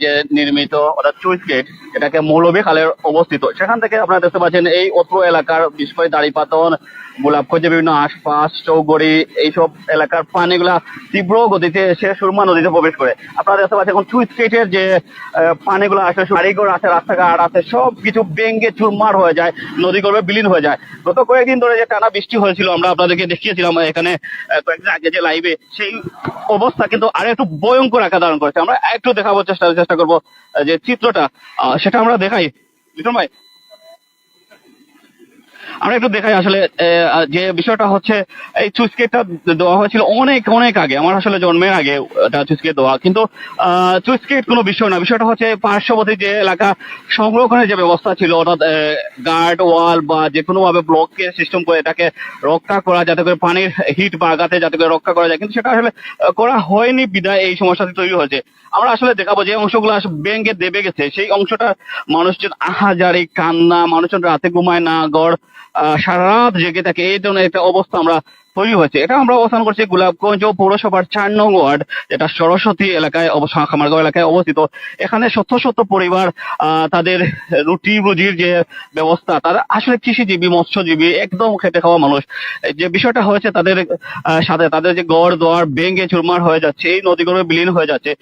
যে নির্মিত অর্থাৎ চুইস গেট। এটাকে মৌলভী খালের অবস্থিত। সেখান থেকে আপনারা দেখতে পাচ্ছেন এই অত্র এলাকার বিশেষ করে দাড়িপাতন গোলাপগঞ্জে বিভিন্ন আশপাশ, চৌগড়ি, এইসব এলাকার পানিগুলা তীব্র গতিতে এসে সুরমা নদীতে প্রবেশ করে। আপনারা দেখতে পাচ্ছেন এখন চুইস গেটের যে পানিগুলো আসে বাড়িঘর আছে, রাস্তাঘাট আছে সব কিছু বেঙ্গে চুরমার হয়ে যায়, নদী গর্ভে বিলীন হয়ে যায়। গত কয়েকদিন ধরে যে টানা বৃষ্টি হয়েছিল, আমরা আপনাদেরকে দেখিয়েছিলাম এখানে কয়েকদিন আগে যে লাইভে সেই অবস্থা কিন্তু আরও একটু ভয়ঙ্কর আকার ধারণ করেছে। আমরা একটু দেখাবার চেষ্টা চেষ্টা করব যে চিত্রটা। সেটা আমরা দেখাই। লিটন ভাই আমরা একটু দেখাই আসলে যে বিষয়টা হচ্ছে, এই চুস্কেটটা দেওয়া হয়েছিল অনেক অনেক আগে, আমার আসলে জন্মের আগে এটা চুস্কেট দেওয়া। কিন্তু চুস্কেট কোনো বিষয় না, বিষয়টা হচ্ছে পার্শ্ববর্তী যে এলাকা সংরক্ষণের যে ব্যবস্থা ছিল, অর্থাৎ গার্ড, ওয়াল বা যে কোনো ভাবে ব্লককে সিস্টেম করে এটাকে রক্ষা করা, যাতে করে পানির হিট বাগাতে যাতে করে রক্ষা করা যায়। কিন্তু সেটা আসলে করা হয়নি বিদায় এই সমস্যাটি তৈরি হয়েছে। আমরা আসলে দেখাবো যে অংশগুলো ব্যাংকে দেবে গেছে। সেই অংশটা মানুষজন আহাজারি, কান্না, মানুষজন রাতে ঘুমায় না, গড় সারা রাত জেগে থাকে। এই ধরনের একটা অবস্থা আমরা তৈরি হয়েছে। এটা আমরা অবস্থান করছি গোলাপগঞ্জ পৌরসভার চার নং ওয়ার্ড, যেটা সরস্বতী এলাকায় অবস্থা খামারগাঁও এলাকায় অবস্থিত। এখানে শত শত পরিবার তাদের রুটি রুজির যে ব্যবস্থা, তারা আসলে কৃষিজীবী, মৎস্যজীবী, একদম খেটে খাওয়া মানুষ। যে বিষয়টা হয়েছে, তাদের সাথে তাদের যে গড় দোয়ার ভেঙে চুরমার হয়ে যাচ্ছে, এই নদীগুলো বিলীন হয়ে যাচ্ছে।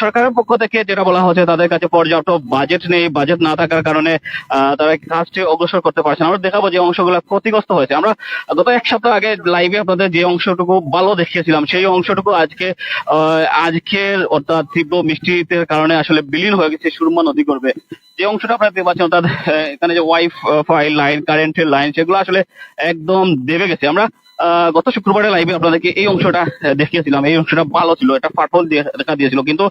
সরকারের পক্ষ থেকে যেটা বলা হচ্ছে, তাদের কাছে পর্যাপ্ত বাজেট নেই। বাজেট না থাকার কারণে তারা কাজটি অগ্রসর করতে পারছে না। আমরা দেখাবো যে অংশগুলো ক্ষতিগ্রস্ত হয়েছে। আমরা গত এক সপ্তাহ আগে লাইভে আপনাদের যে অংশটুকু ভালো দেখিয়েছিলাম, সেই অংশটুকু আজকে আজকের অর্থাৎ তীব্র মিষ্টিতে কারণে আসলে বিলীন হয়ে গেছে, সুরমা নদী করবে যে অংশটা আপনারা দেখতে পাচ্ছেন, অর্থাৎ এখানে যে ওয়াইফাই লাইন কারেন্টের লাইন সেগুলো আসলে একদম দেবে গেছে। আমরা গত শুক্রবারের লাইভে আপনাদেরকে এই অংশটা দেখিয়েছিলাম। এই অংশটা ভালো ছিল, এটা ফাটল দিয়ে দেখা দিয়েছিল। কিন্তু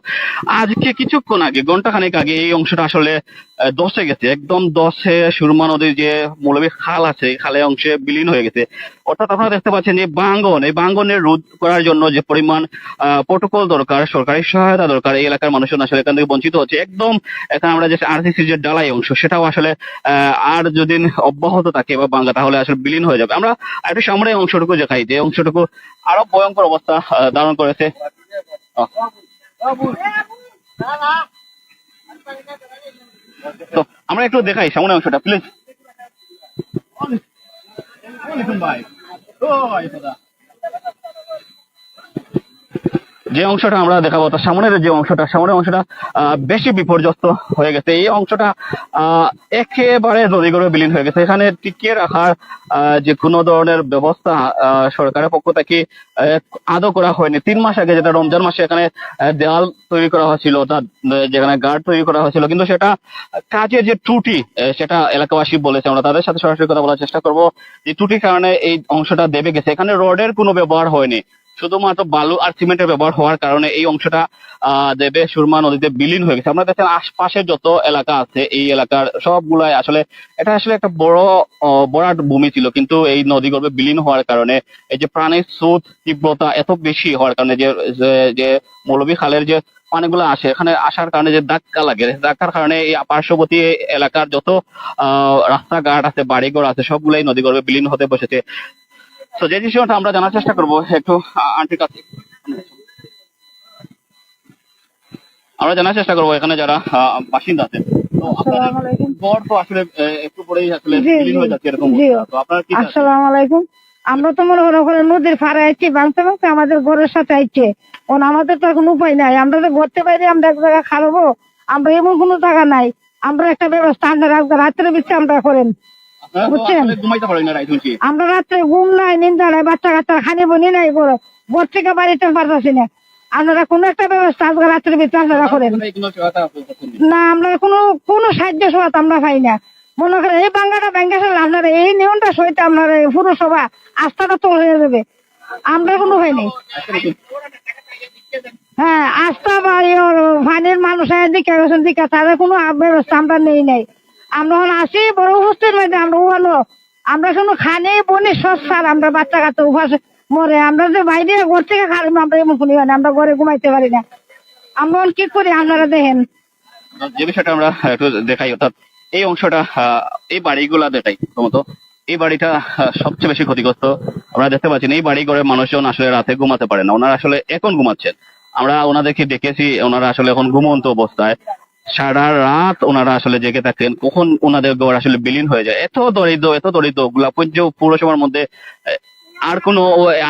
আজকে কিছুক্ষণ আগে ঘণ্টা খানেক আগে এই অংশটা আসলে দশে গেছে। একদম দশে সুরমা নদীর যে মৌলবী খাল আছে খালে অংশে বিলীন হয়ে গেছে। অর্থাৎ আপনারা দেখতে পাচ্ছেন যে বাঙ্গন, এই বাঙ্গনের রোধ করার জন্য যে পরিমাণ প্রোটোকল দরকার, সরকারি সহায়তা দরকার, এই এলাকার মানুষজন আসলে এখান থেকে বঞ্চিত হচ্ছে। একদম এখানে আমরা যে আরসিসির যে ডালাই অংশ, সেটাও আসলে আর যদি অব্যাহত থাকে বা বাঙ্গা, তাহলে আসলে বিলীন হয়ে যাবে। আমরা একটু সামনে অংশটুকু দেখাই যে অংশটুকু আরও ভয়ঙ্কর অবস্থা ধারণ করেছে। তো আমরা একটু দেখাই সামনে অংশটা প্লিজ যে অংশটা আমরা দেখাবো তার সামনের যে অংশটা সামনের অংশটা বেশি বিপর্যস্ত হয়ে গেছে। এই অংশটা একেবারে নদীগড়ে বিলীন হয়ে গেছে। এখানে টিকিয়ে রাখার যে কোনো ধরনের ব্যবস্থা সরকারের পক্ষ থেকে আদৌ করা হয়নি। তিন মাস আগে যেটা রমজান মাসে এখানে আহ, দেওয়াল তৈরি করা হয়েছিল তার যেখানে গার্ড তৈরি করা হয়েছিল কিন্তু সেটা কাজের যে ত্রুটি সেটা এলাকাবাসী বলেছে। আমরা তাদের সাথে সরাসরি কথা বলার চেষ্টা করব যে ত্রুটির কারণে এই অংশটা দেবে গেছে। এখানে রডের কোনো ব্যবহার হয়নি। শুধুমাত্র বালু আর সিমেন্টের ব্যবহার হওয়ার কারণে এই অংশটা দেবে সুরমা নদীতে বিলীন হয়ে গেছে। আমরা দেখেন আশপাশের যত এলাকা আছে এই এলাকার সবগুলাই আসলে এটা আসলে একটা বড় বরাট ভূমি ছিল। কিন্তু এই নদী গর্ভে বিলীন হওয়ার কারণে এই যে প্রাণের স্রোত তীব্রতা এত বেশি হওয়ার কারণে যে যে- মৌলভী খালের যে পানিগুলো আসে এখানে আসার কারণে যে ধাক্কা লাগে ধাক্কার কারণে এই পার্শ্ববর্তী এলাকার যত আহ, রাস্তাঘাট আছে বাড়িঘর আছে সবগুলাই নদী গর্ভে বিলীন হতে বসেছে। তো যে বিষয়টা আমরা জানার চেষ্টা করব একটু আন্টির কাছে। আমরা জানার চেষ্টা করব এখানে যারা বাসিন্দা আছেন। তো আপনাদের আসসালামু আলাইকুম। তো আসলে একটু পরেই আসলে বিলীন হয়ে যাচ্ছে এরকম। তো আপনার কি আসসালামু আলাইকুম। আমরা তো মনে করো নদীর ফাড়ে আইছি ভাঙতে ভাঙতে আমাদের ঘরের সাথে আইছে। ওন আমাদের তো এখন উপায় নাই। আমরা তো ঘরতে বাইরে আমরা এক জায়গায় আমরা এমন কোনো জায়গা নাই। আমরা একটা ব্যবস্থা আমরা রাত্রে বেশি আমরা করেন। আপনারা বুঝছেন? আসলে ঘুমাইতে পারেন না রাইত শুনছি আমরা রাত্রে ঘুম নাই নিন্দা নাই বাচ্চা কাচ্চা খানি বনি নাই থেকে বাড়িতে পারতাছি না। আপনারা কোনো একটা ব্যবস্থা আজকে ভিতরে আপনারা করেন। না। আমরা কোনো কোনো সাহায্য সহায়তা আমরা পাই না। মনে করেন এই বাঙ্গাটা ব্যাংকে আপনারা এই নিয়মটা সইতে আপনার পুরসভা আস্থাটা তো হয়ে যাবে। আমরা কোনো হয়নি হ্যাঁ আস্থা বা ফানির মানুষ দিকে দিকে তাদের কোনো ব্যবস্থা আমরা নেই নাই। আমরা এখন আসি বড় উপস্থিত মধ্যে আমরা উহানো আমরা কোনো খানে বনে সস্তার আমরা বাচ্চা কাচ্চা উপাস মরে আমরা যে বাইরে ঘর থেকে খারাপ আমরা এমন কোনো ইয়ে না, আমরা ঘরে ঘুমাইতে পারি না। আমরা কি করি আপনারা দেখেন। যে বিষয়টা আমরা একটু দেখাই অর্থাৎ এই অংশটা এই বাড়িগুলা দেখাই প্রথমত এই বাড়িটা সবচেয়ে বেশি ক্ষতিগ্রস্ত। আমরা দেখতে পাচ্ছেন এই বাড়ি ঘরে মানুষজন আসলে রাতে ঘুমাতে পারে না ওনারা আসলে এখন ঘুমাচ্ছেন। আমরা ওনাদেরকে দেখেছি ওনারা আসলে এখন ঘুমন্ত অবস্থায়। সারা রাত ওনারা আসলে জেগে থাকেন কখন ওনাদের ঘর আসলে বিলীন হয়ে যায়। এত দরিদ্র এত দরিদ্র গোলাপগঞ্জ পৌরসভার মধ্যে আর কোনো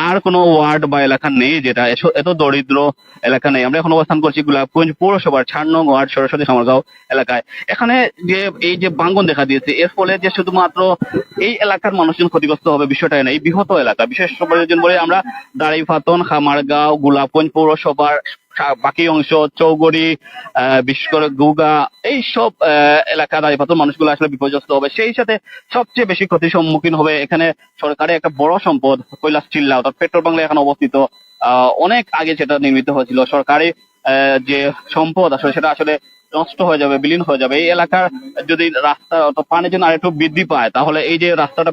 আর কোনো ওয়ার্ড বা এলাকা নেই যেটা এত দরিদ্র এলাকা নেই। আমরা এখন অবস্থান করছি গোলাপগঞ্জ পৌরসভার চার নং ওয়ার্ড সরস্বতী খামারগাঁও এলাকায়। এখানে যে, এই যে বাঙ্গন দেখা দিয়েছে, এর ফলে যে শুধুমাত্র এই এলাকার মানুষজন ক্ষতিগ্রস্ত হবে বিষয়টা না এই বৃহৎ এলাকা। বিশেষ প্রয়োজন বলে আমরা, দাঁড়িপাতন, খামারগাঁও গোলাপগঞ্জ পৌরসভার বাকি অংশ চৌগড়ি বিশেষ করে গুগা এই সব আহ, এলাকা দাঁড়িপাতন মানুষগুলো আসলে বিপর্যস্ত হবে। সেই সাথে সবচেয়ে বেশি ক্ষতির সম্মুখীন হবে এখানে সরকারের একটা বড় সম্পদ কৈলাস চিল্লা অর্থাৎ পেট্রোল বাংলা এখানে অবস্থিত অনেক আগে সেটা নির্মিত হয়েছিল। সরকারি যে সম্পদ আসলে সেটা আসলে নষ্ট হয়ে যাবে বিলীন হয়ে যাবে। এই এলাকার যদি রাস্তা পানি যেন আরেকটু বৃদ্ধি পায় তাহলে এই যে রাস্তাটা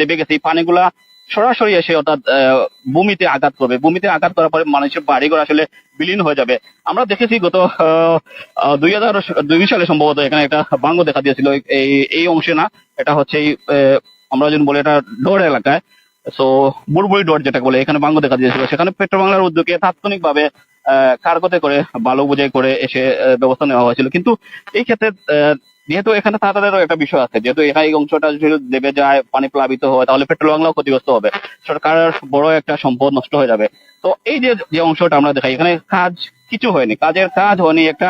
দেবে গেছে এই পানিগুলা সরাসরি এসে অর্থাৎ ভূমিতে আঘাত করবে। ভূমিতে আঘাত করার পরে মানুষের বাড়িঘর আসলে বিলীন হয়ে যাবে। আমরা দেখেছি গত দুই হাজার দুই সালে সম্ভবত এখানে একটা বাঙ্গ দেখা দিয়েছিল। এই- এই অংশে না, এটা হচ্ছে এই আমরা যদি বলি এটা ডোর এলাকায়। সো বুড়বুড়ি ডোর যেটা বলে, এখানে বাঙ্গ দেখা দিয়েছিল। সেখানে পেট্রো বাংলার উদ্যোগে তাৎক্ষণিকভাবে কার্গোতে করে, বালু বোঝাই করে এসে ব্যবস্থা নেওয়া হয়েছিল। কিন্তু এই ক্ষেত্রে যেহেতু এখানে তাড়াতাড়িরও একটা বিষয় আছে, যেহেতু এখানে এই অংশটা যদি দেবে যায়, পানি প্লাবিত হয় তাহলে পেট্রোল বাংলাও ক্ষতিগ্রস্ত হবে। সরকারের বড় একটা সম্পদ নষ্ট হয়ে যাবে। তো এই যে যে অংশটা আমরা দেখাই, এখানে কাজ কিছু হয়নি। কাজের কাজ হয়নি, একটা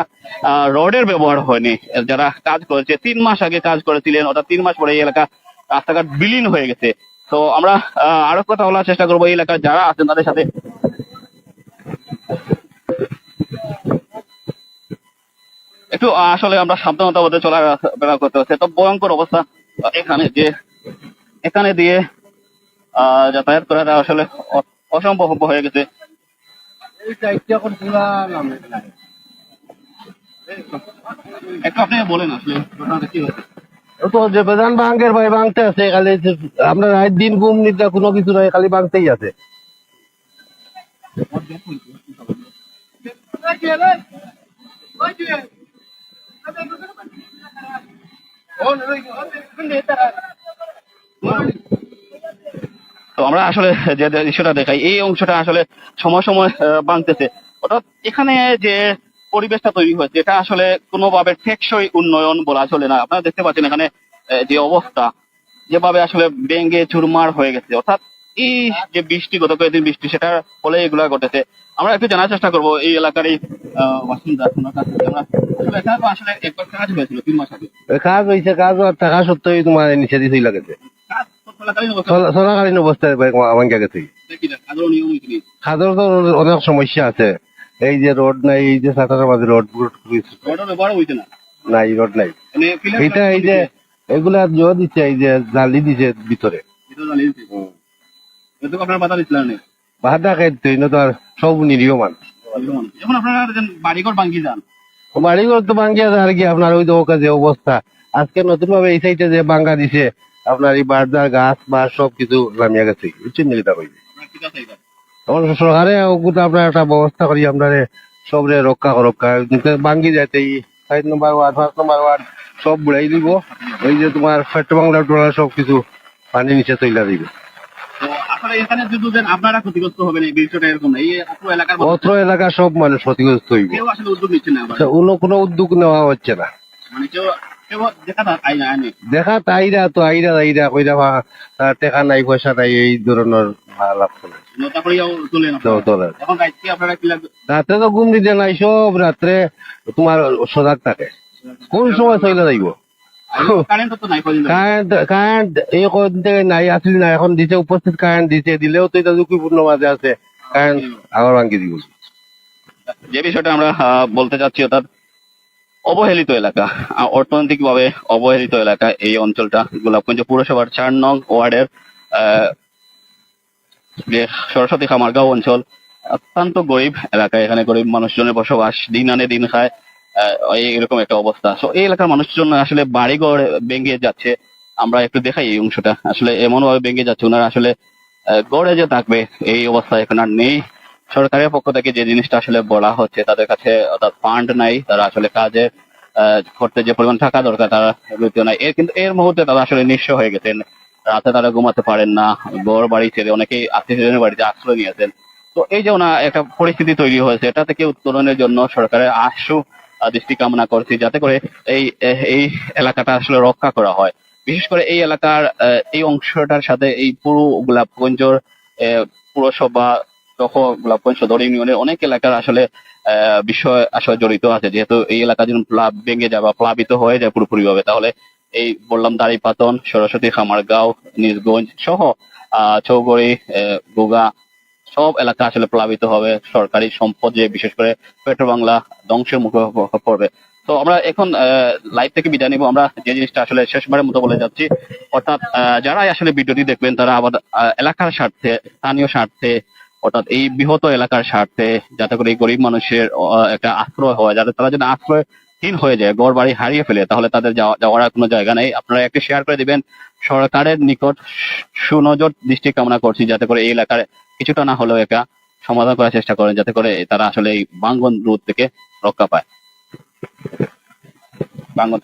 রডের ব্যবহার হয়নি। যারা কাজ করেছে, তিন মাস আগে কাজ করেছিলেন ওটা তিন মাস পরে এই এলাকা রাস্তাঘাট বিলীন হয়ে গেছে। তো আমরা আরও কথা বলার চেষ্টা করব, এই এলাকার যারা আছেন তাদের সাথে। একটু আসলে আমরা সাবধানতা মধ্যে চলা বেড়া করতে হচ্ছে। তো ভয়ঙ্কর অবস্থা। এখানে যে এখানে দিয়ে আহ, যাতায়াত করাটা আসলে অসম্ভব হয়ে গেছে। একটু আপনি বলেন আসলে কি হয়েছে? তো যে বেদান ভাঙ্গের ভাই ভাঙতে আছে খালি যে আমরা রাত দিন ঘুম নিদ্রা কোনো কিছু নাই খালি ভাঙতেই আছে। তো আমরা আসলে যে দৃশ্যটা দেখাই, এই অংশটা আসলে সময় সময় বাঁধতেছে। অর্থাৎ এখানে যে পরিবেশটা তৈরি হয়েছে, এটা আসলে কোনোভাবে টেকসই উন্নয়ন বলা চলে না। আপনারা দেখতে পাচ্ছেন এখানে যে অবস্থা, যেভাবে আসলে ভেঙ্গে চুরমার হয়ে গেছে। অর্থাৎ এই যে বৃষ্টি গত কয়েকদিন বৃষ্টি সেটার ফলে এগুলা ঘটেছে। আমরা একটু জানার চেষ্টা করব এই এলাকার এই বাসিন্দা কাছ থেকে। আমরা আসলে এখানে তো আসলে একবার কাজ হয়েছিল তিন মাস আগে। কাজ হয়েছে কাজ থাকা সত্ত্বেও তোমার নিচে দিতেই লাগেছে চলাকালীন অবস্থায় গেছে। নি। খাদর তো অনেক সমস্যা আছে। এই যে রোড নাই এই যে সাঁতারের মাঝে রোড নাই রোড নাই। মানে এইটা এই যে এগুলা জোর দিচ্ছে এই যে জালি দিছে ভিতরে। এটা আপনার বাধা দিচ্ছিলেন না বাধা খাইতে না তো আর সব নিরীহ মানুষ। যখন আপনারা বাড়িঘর ভাঙ্গি যান। বাড়িঘর তো ভাঙ্গিয়া যায় আর কি আপনার ওই দোকা যে অবস্থা। আজকে নতুন ভাবে এই সাইডে যে ভাঙ্গা দিছে আপনার এই বারদার গাছ বা সব কিছু নামিয়া গেছে। বুঝছেন নাকি তা তখন সরকারে ওগুলো আপনার একটা ব্যবস্থা করি আপনার সবরে রক্ষা রক্ষা ভাঙ্গি যাইতে এই সাইড নম্বর ওয়ার্ড পাঁচ নম্বর ওয়ার্ড সব বুড়াই দিব। ওই যে তোমার বাংলা টোলা সব কিছু পানি নিচে তৈলা দিবে। এখানে যদি দেন আপনারা ক্ষতিগ্রস্ত হবেন এই বিষয়টা এরকম না। এই পুরো এলাকার অত্র এলাকা সব মানুষ ক্ষতিগ্রস্ত হইব। কেউ আসলে উদ্যোগ নিচ্ছে না আবার। তো কোনো কোনো উদ্যোগ নেওয়া হচ্ছে না। মানে কেউ কেউ দেখা না আইনা আইনে। দেখা তাইরা তো আইরা আইরা কইরা টাকা নাই পয়সা নাই এই ধরনের করে এখন রাত্রে তো ঘুম দিতে নাই সব রাত্রে তোমার সজাগ থাকে। কোন সময় চলে যাইব? কারেন্ট তো নাই কদিন ধরে। কারেন্ট কারেন্ট এই কদিন থেকে নাই আসলে না এখন দিছে উপস্থিত কারেন্ট দিছে দিলেও তো এটা ঝুঁকিপূর্ণ মাঝে আছে। কারেন্ট আবার ভাঙ্গি দিব। যে বিষয়টা আমরা বলতে চাচ্ছি অর্থাৎ অবহেলিত এলাকা অর্থনৈতিকভাবে অবহেলিত এলাকা এই অঞ্চলটা গোলাপগঞ্জ পুরসভার চার নং ওয়ার্ডের আহ, যে সরস্বতী খামারগাঁও অঞ্চল অত্যন্ত গরিব এলাকা। এখানে গরিব মানুষজনের বসবাস দিন আনে দিন খায়। এরকম একটা অবস্থা। তো এই এলাকার মানুষজন আসলে বাড়িঘর ভেঙে যাচ্ছে। আমরা একটু দেখাই এই অংশটা। আসলে এমন ভাবে ভেঙে যাচ্ছে, ওনারা আসলে গড়ে যে থাকবে, এই অবস্থা এখন আর নেই। সরকারের পক্ষ থেকে যে জিনিসটা আসলে বলা হচ্ছে, তাদের কাছে অর্থাৎ ফান্ড নাই, তারা আসলে কাজে করতে যে পরিমাণ টাকা দরকার, তারা এগুলোতেও নাই এর কিন্তু, এর মুহূর্তে তারা আসলে নিঃস্ব হয়ে গেছেন। রাতে তারা ঘুমাতে পারেন না। বড় বাড়ি ছেড়ে, অনেকেই আত্মীয় বাড়িতে আশ্রয় নিয়েছেন। তো এই যে ওনা একটা পরিস্থিতি তৈরি হয়েছে এটা থেকে উত্তরণের জন্য সরকারের আশু দৃষ্টি কামনা করছি যাতে করে এই এই এলাকাটা আসলে রক্ষা করা হয়। বিশেষ করে এই এলাকার এই অংশটার সাথে এই পুরো গোলাপগঞ্জর পুরসভা সহ গোলাপগঞ্জ সদর ইউনিয়নের অনেক এলাকার আসলে বিষয় আসলে জড়িত আছে। যেহেতু এই এলাকা যখন প্লাব ভেঙে যায় বা প্লাবিত হয়ে যায় পুরোপুরি ভাবে তাহলে এই বললাম দাড়িপাতন, সরস্বতী খামারগাঁও নিজগঞ্জ সহ, আহ, চৌগড়ি গোগা সব এলাকা আসলে প্লাবিত হবে, সরকারি সম্পদ যে বিশেষ করে পেট্রো বাংলা ধ্বংসের মুখে পড়বে। তো আমরা এখন লাইভ থেকে বিদায় নিব। আমরা যে জিনিসটা আসলে শেষবারের মতো বলে যাচ্ছি, অর্থাৎ যারাই আসলে ভিডিওটি দেখবেন, তারা আবার এলাকার স্বার্থে, স্থানীয় স্বার্থে, অর্থাৎ এই বৃহৎ এলাকার স্বার্থে যাতে করে এই গরিব মানুষের একটা আশ্রয় হয়, যাতে তারা যেন আশ্রয়হীন হয়ে যায় ঘর বাড়ি হারিয়ে ফেলে, তাহলে তাদের যাওয়া- যাওয়ার কোনো জায়গা নেই। আপনারা একটি শেয়ার করে দিবেন। সরকারের নিকট সুনজর, দৃষ্টি কামনা করছি, যাতে করে এই এলাকার কিছুটা না হলেও একটা সমাধান করার চেষ্টা করেন যাতে করে তারা আসলে এই বাঙ্গন রোদ থেকে রক্ষা পায়। বাঙ্গন।